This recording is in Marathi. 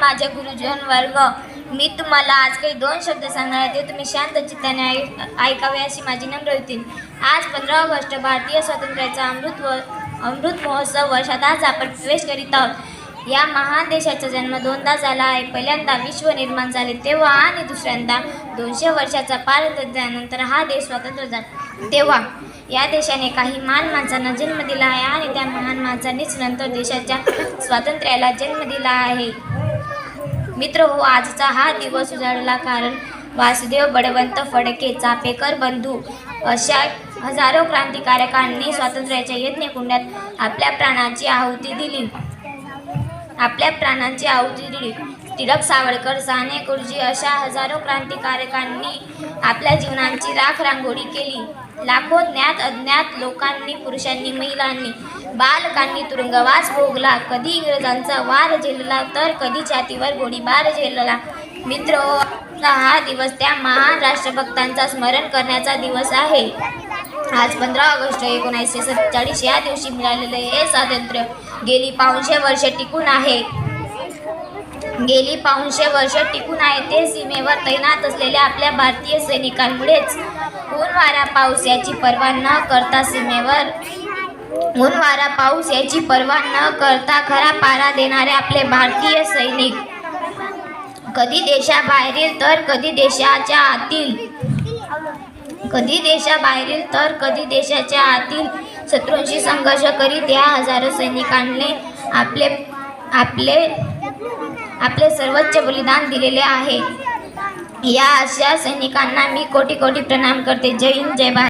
माझे गुरुजन वर्ग मी तुम्हाला आज काही दोन शब्द सांगणार आहे ते तुम्ही शांत चित्ताने ऐ- ऐकावे अशी माझी नम्र होती आज पंधरा ऑगस्ट भारतीय स्वातंत्र्याचा अमृत व अमृत महोत्सव वर्षात आज आपण प्रवेश करीत आहोत. या महान देशाचा जन्म दोनदा झाला आहे. पहिल्यांदा विश्व निर्माण झाले तेव्हा आणि दुसऱ्यांदा दोनशे वर्षाचा पारतंत्र्यानंतर हा देश स्वतंत्र झाला. तेव्हा या देशाने काही महान माणसांना जन्म दिला आहे आणि त्या महान माणसांनीच नंतर देशाच्या स्वातंत्र्याला जन्म दिला आहे. मित्र हो आजचा हा दिवस उजाडला कारण वासुदेव बडवंत फडके चापेकर बंधू अशा हजारो क्रांतिकारकांनी स्वातंत्र्याच्या यज्ञकुंडात आपल्या प्राणाची आहुती दिली. आपल्या प्राणांची आहुती दिली. टिळक सावरकर साने गुरुजी अशा हजारो क्रांतिकारकांनी आपल्या जीवनांची राख रांगोळी केली. लाखो ज्ञात अज्ञात लोकांनी पुरुषांनी महिलांनी बालकांनी तुरुंगवास भोगला. कधी इंग्रजांचा वार झेलला तर कधी छातीवर गोळीबार झेलला. मित्र हा दिवस त्या महान राष्ट्रभक्तांचा स्मरण करण्याचा दिवस आहे. आज पंधरा ऑगस्ट एकोणीसशे सत्तेचाळीस या दिवशी मिळालेले हे स्वातंत्र्य गेली पाचशे वर्ष टिकून आहे. गेली पाचशे वर्ष टिकून आहे ते सीमेवर तैनात असलेल्या आपल्या भारतीय सैनिकांमुळेच. ऊन वारा पाऊस याची पर्वा न करता सीमेवर. ऊन वारा पाऊस याची पर्वा न करता खरा पारा देणारे आपले भारतीय सैनिक. कधी देशाबाहेरील तर कधी देशाच्या आतील. कधी देशाबाहेरील तर कधी देशाच्या आतील. शत्रूंशी संघर्ष करीत या हजारो सैनिकांनी आपले आपले आपले सर्वोच्च बलिदान दिलेले आहे. या अशा सैनिकांना मी कोटी कोटी प्रणाम करते. जय हिंद जय भारत.